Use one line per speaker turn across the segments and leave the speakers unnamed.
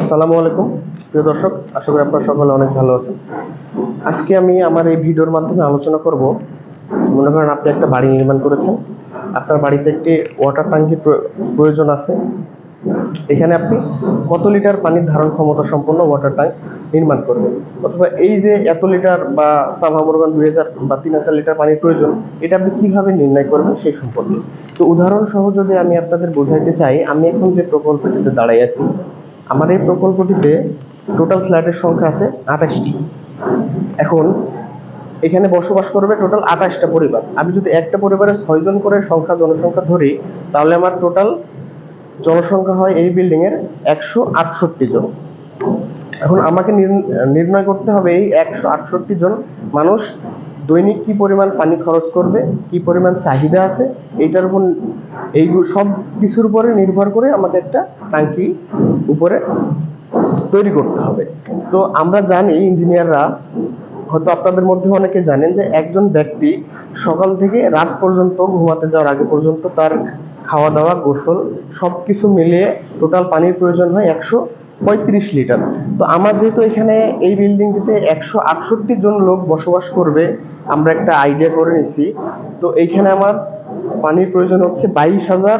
আসসালামু আলাইকুম। প্রিয় দর্শক, আশা করি আপনারা সকলে অনেক ভালো আছেন। আজকে আমি আমার এই ভিডিওর মাধ্যমে আলোচনা করব, মনে করেন আপনি একটা বাড়ি নির্মাণ করেছেন, আপনার বাড়িতে একটি ওয়াটার ট্যাঙ্কি প্রয়োজন আছে। এখানে আপনি কত লিটার পানির ধারণ ক্ষমতা সম্পন্ন ওয়াটার ট্যাঙ্ক নির্মাণ করবেন অথবা এই যে এত লিটার বা সাভামরগান দুই হাজার বা তিন হাজার লিটার পানির প্রয়োজন, এটা আপনি কীভাবে নির্ণয় করবেন সেই সম্পর্কে? তো উদাহরণ সহ যদি আমি আপনাদের বোঝাইতে চাই, আমি এখন যে প্রকল্পটিতে দাঁড়াই আছি, আমার এই প্রকল্পটিতে টোটাল ফ্ল্যাটের সংখ্যা আছে আঠাশটি। এখন এখানে বসবাস করবে টোটাল আঠাশটা পরিবার। আমি যদি একটা পরিবারে ছয়জন করে সংখ্যা, জনসংখ্যা ধরি, তাহলে আমার টোটাল জনসংখ্যা হয় এই বিল্ডিং এর একশো আটষট্টি জন। এখন আমাকে নির- নির্ণয় করতে হবে এই একশো আটষট্টি জন মানুষ দৈনিক কি পরিমাণ পানি খরচ করবে, কি পরিমাণ চাহিদা আছে, এইটার উপর এই সব কিছুর উপরে নির্ভর করে আমাকে একটা ট্যাঙ্কি উপরে তৈরি করতে হবে। তো আমরা জানি ইঞ্জিনিয়াররা, হয়তো আপনাদের মধ্যে অনেকে জানেন যে একজন ব্যক্তি সকাল থেকে রাত পর্যন্ত ঘুমাতে যাওয়ার আগে পর্যন্ত তার খাওয়া দাওয়া গোসল সব কিছু মিলিয়ে টোটাল পানির প্রয়োজন হয় একশো পঁয়ত্রিশ লিটার। তো আমার যেহেতু এখানে এই বিল্ডিংটিতে একশো আটষট্টি জন লোক বসবাস করবে, আমরা একটা আইডিয়া করে নিছি। তো এইখানে আমার পানির প্রয়োজন হচ্ছে বাইশ হাজার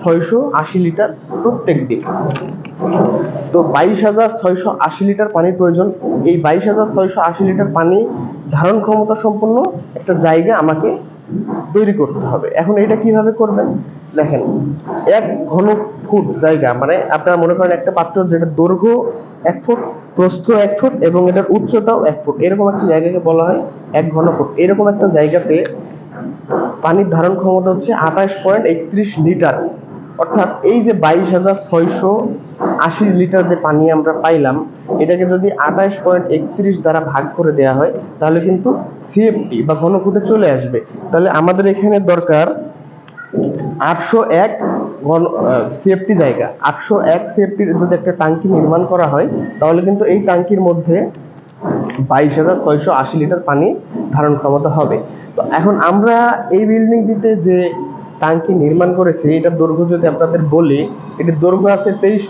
ছয়শো আশি লিটার প্রত্যেক দিন। তো বাইশ হাজার ছয়শো আশি লিটার পানির প্রয়োজন। এই বাইশ হাজার ছয়শো আশি লিটার পানি ধারণ ক্ষমতা সম্পন্ন একটা জায়গা আমাকে তৈরি করতে হবে। এখন এটা কীভাবে করবেন? দেখেন, এক ঘন ফুট জায়গা মানে আপনারা মনে করেন একটা পাত্র যেটা দৈর্ঘ্য এক ফুট, প্রস্থ এক ফুট এবং এটার উচ্চতাও এক ফুট। এরকম একটা জায়গাকে বলা হয় এক ঘন ফুট। এরকম একটা জায়গাতে পানির ধারণ ক্ষমতা হচ্ছে আঠাশ পয়েন্ট একত্রিশ লিটার। অর্থাৎ এই যে বাইশ হাজার ছয়শো আশি লিটার যে পানি আমরা পাইলাম, এটাকে যদি আঠাশ পয়েন্ট একত্রিশ দ্বারা ভাগ করে দেওয়া হয়, তাহলে কিন্তু সিএফটি বা ঘনফুটে চলে আসবে। তাহলে আমাদের এখানে দরকার আটশো এক ঘন সিএফটি জায়গা। আটশো এক সিএফটির যদি একটা টাঙ্কি নির্মাণ করা হয়, তাহলে কিন্তু এই টাঙ্কির মধ্যে বাইশ হাজার ছয়শো আশি লিটার পানি ধারণ ক্ষমতা হবে। তো এখন আমরা এই বিল্ডিংটিতে যে টাঙ্কি নির্মাণ করেছি এটার দৈর্ঘ্য যদি আপনাদের বলি এটির দৈর্ঘ্য আছে তেইশ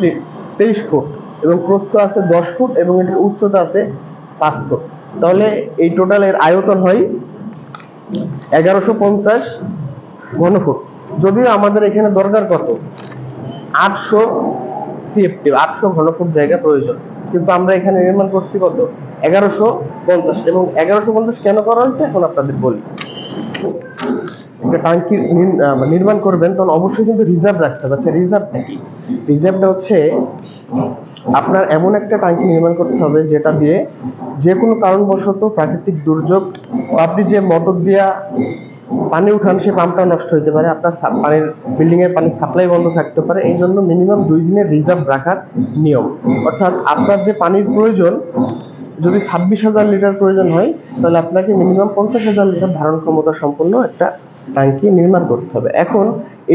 তেইশ ফুট এবং প্রস্থ আছে দশ ফুট এবং এটির উচ্চতা আছে পাঁচ ফুট। তাহলে এই টোটাল এর আয়তন হয় এগারোশো পঞ্চাশ ঘনফুট। যদিও আমাদের এখানে দরকার কত? আটশো সিএফটি আটশো ঘনফুট জায়গা প্রয়োজন। কিন্তু আমরা এখানে নির্মাণ করছি কত? এগারোশো পঞ্চাশ। এবং এগারোশো পঞ্চাশ কেন করা হয়েছে? এখন আপনাদের বলি। একটা টাঙ্কি নির্মাণ করবেন, তখন অবশ্যই কিন্তু রিজার্ভ রাখতে হবে। আচ্ছা রিজার্ভটা কি? রিজার্ভটা হচ্ছে আপনার এমন একটা টাঙ্কি নির্মাণ করতে হবে, যেটা দিয়ে যে কোনো কারণবশত প্রাকৃতিক দুর্যোগ, আপনি যে মোটর দিয়া পানি উঠান, সে পাম্পটা নষ্ট হতে পারে, আপনার পানির বিল্ডিং এর পানি সাপ্লাই বন্ধ থাকতে পারে, এই জন্য মিনিমাম দুই দিনের রিজার্ভ রাখার নিয়ম। অর্থাৎ আপনার যে পানির প্রয়োজন, যদি ছাব্বিশ হাজার লিটার প্রয়োজন হয়, তাহলে আপনাকে মিনিমাম পঞ্চাশ হাজার লিটার ধারণ ক্ষমতা সম্পন্ন একটা ট্যাঙ্কি নির্মাণ করতে হবে। এখন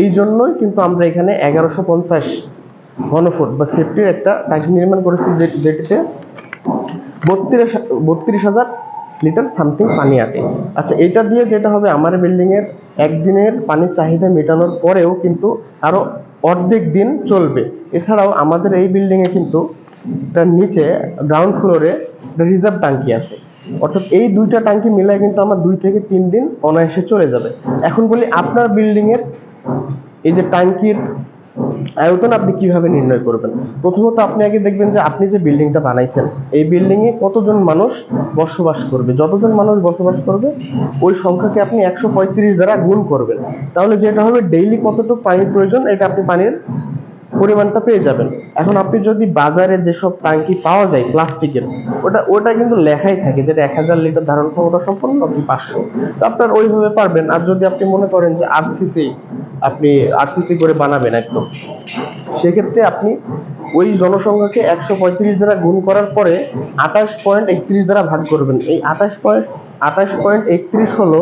এই জন্যই কিন্তু আমরা এখানে এগারোশো পঞ্চাশ ঘনফুট বা সেফটির একটা ট্যাঙ্কি নির্মাণ করেছি যেটিতে বত্রিশ বত্রিশ হাজার লিটার সামথিং পানি আটে। আচ্ছা এটা দিয়ে যেটা হবে, আমার বিল্ডিংয়ের একদিনের পানির চাহিদা মেটানোর পরেও কিন্তু আরও অর্ধেক দিন চলবে। এছাড়াও আমাদের এই বিল্ডিংয়ে কিন্তু তার নিচে গ্রাউন্ড ফ্লোরে রিজার্ভ ট্যাঙ্কি আছে। অর্থাৎ এই দুইটা ট্যাঙ্কি মিলায় কিন্তু আমার দুই থেকে তিন দিন অনায়াসে চলে যাবে। এখন বলি আপনার বিল্ডিং এর এই যে ট্যাঙ্কির আয়তন আপনি কীভাবে নির্ণয় করবেন? প্রথমত আপনি আগে দেখবেন যে আপনি যে বিল্ডিংটা বানাইছেন, এই বিল্ডিং এ কতজন মানুষ বসবাস করবে? যতজন মানুষ বসবাস করবে, ওই সংখ্যাকে আপনি একশো পঁয়ত্রিশ দ্বারা গুণ করবেন। তাহলে যেটা হবে ডেইলি কতটুকু পানির প্রয়োজন, এটা আপনি পানির পরিমাণটা পেয়ে যাবেন। এখন আপনি যদি বাজারে যেসব ট্যাঙ্কি পাওয়া যায় প্লাস্টিকের, ওটা ওটা কিন্তু লেখাই থাকে যেটা এক হাজার লিটার ধারণ ক্ষমতা সম্পন্ন আপনি পাঁচশো। তো আপনার ওইভাবে পারবেন। আর যদি আপনি মনে করেন যে আরসিসি আপনি আরসিসি করে বানাবেন একদম, সেক্ষেত্রে আপনি ওই জনসংখ্যাকে একশো পঁয়ত্রিশ দ্বারা গুণ করার পরে আঠাশ পয়েন্ট একত্রিশ দ্বারা ভাগ করবেন। এই আঠাশ পয়েন্ট আঠাশ পয়েন্ট একত্রিশ হলো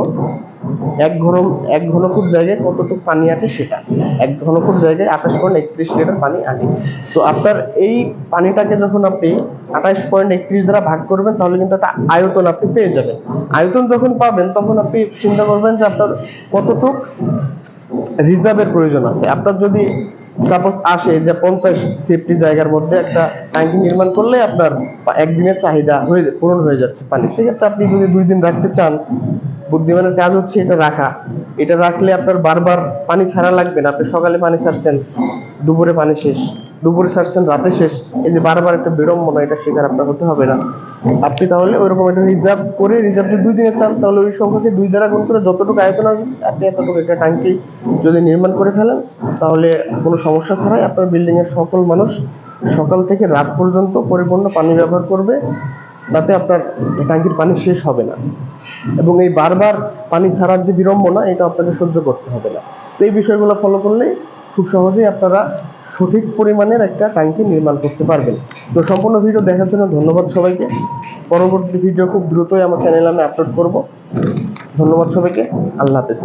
এক ঘন, এক ঘনফুট জায়গায় কতটুকু পানি আটে সেটা। এক ঘনফুট জায়গায় আঠাশ পয়েন্ট একত্রিশ লিটার পানি আটে তো আপনার এই পানিটাকে যখন আপনি আঠাশ পয়েন্ট একত্রিশ দ্বারা ভাগ করবেন, তাহলে কিন্তু একটা আয়তন আপনি পেয়ে যাবেন। আয়তন যখন পাবেন, তখন আপনি চিন্তা করবেন যে আপনার কতটুক রিজার্ভের প্রয়োজন আছে। আপনার যদি সাপোজ আসে যে পঞ্চাশ সেফটি জায়গার মধ্যে একটা ট্যাঙ্কি নির্মাণ করলে আপনার একদিনের চাহিদা হয়ে, পূরণ হয়ে যাচ্ছে পানি, সেক্ষেত্রে আপনি যদি দুই দিন রাখতে চান বুদ্ধিমানের কাজ হচ্ছে এটা রাখা। এটা রাখলে আপনার বারবার পানি ছাড়া লাগবে না। আপনি সকালে পানি ছাড়ছেন, দুপুরে পানি শেষ। দুপুরে ছাড়ছেন, রাতে শেষ। এই যে বারবার একটা বিড়ম্বনা, এটা শিকার আপনার হতে হবে না। আপনি তাহলে ওইরকম একটা রিজার্ভ করে রিজার্ভ যদি দুই দিনে চান, তাহলে ওই সংখ্যাকে দুই দ্বারা গুণ করে যতটুকু আয়তন আসবে, আপনি এতটুকু একটা ট্যাঙ্কি যদি নির্মাণ করে ফেলেন, তাহলে কোনো সমস্যা ছাড়াই আপনার বিল্ডিংয়ের সকল মানুষ সকাল থেকে রাত পর্যন্ত পরিপূর্ণ পানি ব্যবহার করবে। তাতে আপনার ট্যাঙ্কির পানি শেষ হবে না। এবং এই বারবার পানি ছাড়ার যে বিড়ম্বনা, এটা আপনাকে সহ্য করতে হবে না। তো এই বিষয়গুলো ফলো করলে খুব সহজেই আপনারা সঠিক পরিমাণের একটা ট্যাঙ্কি নির্মাণ করতে পারবেন। তো সম্পূর্ণ ভিডিও দেখার জন্য ধন্যবাদ সবাইকে। পরবর্তী ভিডিও খুব দ্রুতই আমার চ্যানেলে আমি আপলোড করব। ধন্যবাদ সবাইকে। আল্লাহ হাফেজ।